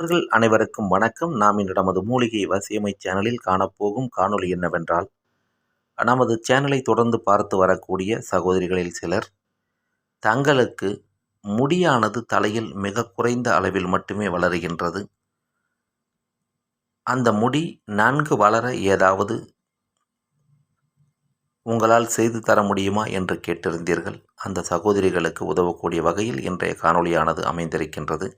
நண்பர்கள் அனைவருக்கும் வணக்கம். நாம் இன்று நமது மூலிகை வசியமை சேனலில் காணப்போகும் காணொளி என்னவென்றால் நமது சேனலை தொடர்ந்து பார்த்து வரக்கூடிய சகோதரிகளில் சிலர் தங்களுக்கு முடியானது தலையில் மிக குறைந்த அளவில் மட்டுமே வளருகின்றது. அந்த முடி நன்கு வளர ஏதாவது உங்களால் செய்து தர முடியுமா என்று கேட்டிருந்தீர்கள். அந்த சகோதரிகளுக்கு உதவக்கூடிய வகையில் இன்றைய காணொளியானது அமைந்திருக்கின்றது.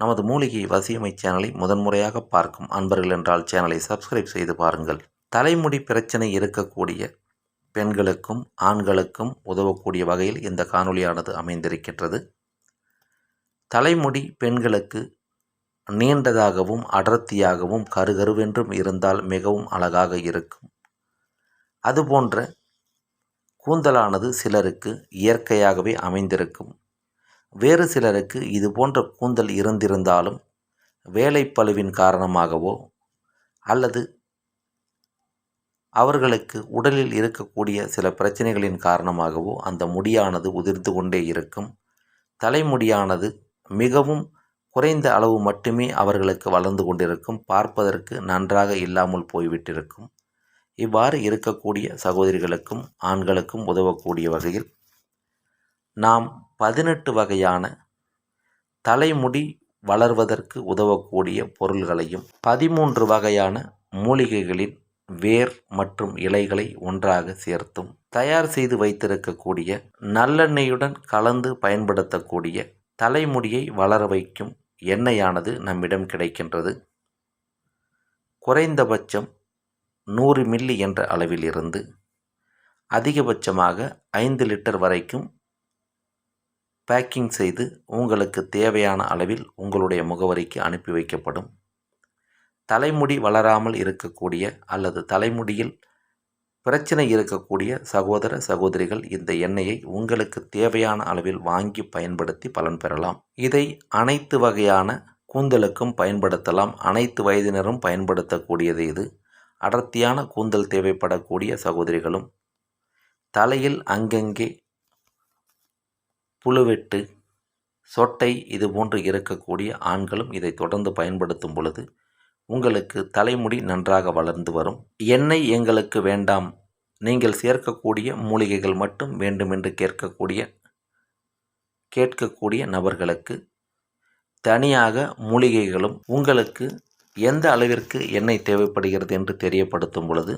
நமது மூலிகை வசியமை சேனலை முதன்முறையாக பார்க்கும் அன்பர்கள் என்றால் சேனலை சப்ஸ்கிரைப் செய்து பாருங்கள். தலைமுடி பிரச்சனை இருக்கக்கூடிய பெண்களுக்கும் ஆண்களுக்கும் உதவக்கூடிய வகையில் இந்த காணொளியானது அமைந்திருக்கின்றது. தலைமுடி பெண்களுக்கு நீண்டதாகவும் அடர்த்தியாகவும் கருகருவென்றும் இருந்தால் மிகவும் அழகாக இருக்கும். அதுபோன்ற கூந்தலானது சிலருக்கு இயற்கையாகவே அமைந்திருக்கும். வேறு சிலருக்கு இது போன்ற கூந்தல் இருந்திருந்தாலும் வேலைப்பழுவின் காரணமாகவோ அல்லது அவர்களுக்கு உடலில் இருக்கக்கூடிய சில பிரச்சனைகளின் காரணமாகவோ அந்த முடியானது உதிர்ந்து கொண்டே இருக்கும். தலைமுடியானது மிகவும் குறைந்த அளவு மட்டுமே அவர்களுக்கு வளர்ந்து கொண்டிருக்கும். பார்ப்பதற்கு நன்றாக இல்லாமல் போய்விட்டிருக்கும். இவ்வாறு இருக்கக்கூடிய சகோதரிகளுக்கும் ஆண்களுக்கும் உதவக்கூடிய வகையில் நாம் பதினெட்டு வகையான தலைமுடி வளர்வதற்கு உதவக்கூடிய பொருள்களையும் பதிமூன்று வகையான மூலிகைகளின் வேர் மற்றும் இலைகளை ஒன்றாக சேர்த்தும் தயார் செய்து வைத்திருக்கக்கூடிய நல்லெண்ணெயுடன் கலந்து பயன்படுத்தக்கூடிய தலைமுடியை வளர வைக்கும் எண்ணெயானது நம்மிடம் கிடைக்கின்றது. குறைந்தபட்சம் நூறு மில்லி என்ற அளவிலிருந்து அதிகபட்சமாக ஐந்து லிட்டர் வரைக்கும் பேக்கிங் செய்து உங்களுக்கு தேவையான அளவில் உங்களுடைய முகவரிக்கு அனுப்பி வைக்கப்படும். தலைமுடி வளராமல் இருக்கக்கூடிய அல்லது தலைமுடியில் பிரச்சனை இருக்கக்கூடிய சகோதர சகோதரிகள் இந்த எண்ணெயை உங்களுக்கு தேவையான அளவில் வாங்கி பயன்படுத்தி பலன் பெறலாம். இதை அனைத்து வகையான கூந்தலுக்கும் பயன்படுத்தலாம். அனைத்து வயதினரும் பயன்படுத்தக்கூடியது இது. அடர்த்தியான கூந்தல் தேவைப்படக்கூடிய சகோதரிகளும் தலையில் அங்கங்கே புழுவெட்டு சொட்டை இது போன்று இருக்கக்கூடிய ஆண்களும் இதை தொடர்ந்து பயன்படுத்தும் பொழுது உங்களுக்கு தலைமுடி நன்றாக வளர்ந்து வரும். எண்ணெய் எங்களுக்கு வேண்டாம். நீங்கள் சேர்க்கக்கூடிய மூலிகைகள் மட்டும் வேண்டுமென்று கேட்கக்கூடிய கேட்கக்கூடிய நபர்களுக்கு தனியாக மூலிகைகளும் உங்களுக்கு எந்த அளவிற்கு எண்ணெய் தேவைப்படுகிறது என்று தெரியப்படுத்தும் பொழுது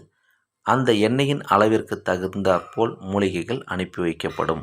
அந்த எண்ணெயின் அளவிற்கு தகுந்தாற்போல் மூலிகைகள் அனுப்பி வைக்கப்படும்.